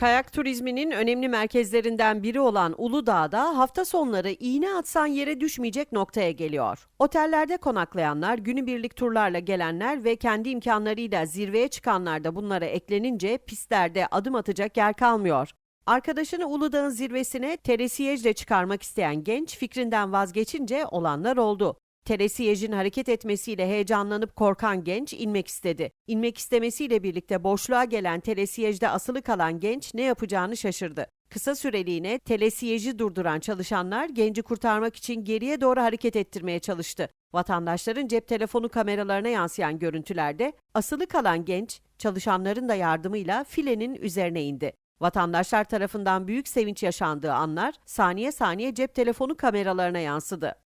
Kayak turizminin önemli merkezlerinden biri olan Uludağ'da hafta sonları iğne atsan yere düşmeyecek noktaya geliyor. Otellerde konaklayanlar, günübirlik turlarla gelenler ve kendi imkanlarıyla zirveye çıkanlar da bunlara eklenince pistlerde adım atacak yer kalmıyor. Arkadaşını Uludağ'ın zirvesine teresiyejle çıkarmak isteyen genç fikrinden vazgeçince olanlar oldu. Teresiyejin hareket etmesiyle heyecanlanıp korkan genç inmek istedi. İnmek istemesiyle birlikte boşluğa gelen telesiyejde asılı kalan genç ne yapacağını şaşırdı. Kısa süreliğine telesiyeji durduran çalışanlar genci kurtarmak için geriye doğru hareket ettirmeye çalıştı. Vatandaşların cep telefonu kameralarına yansıyan görüntülerde asılı kalan genç çalışanların da yardımıyla filenin üzerine indi. Vatandaşlar tarafından büyük sevinç yaşandığı anlar saniye saniye cep telefonu kameralarına yansıdı.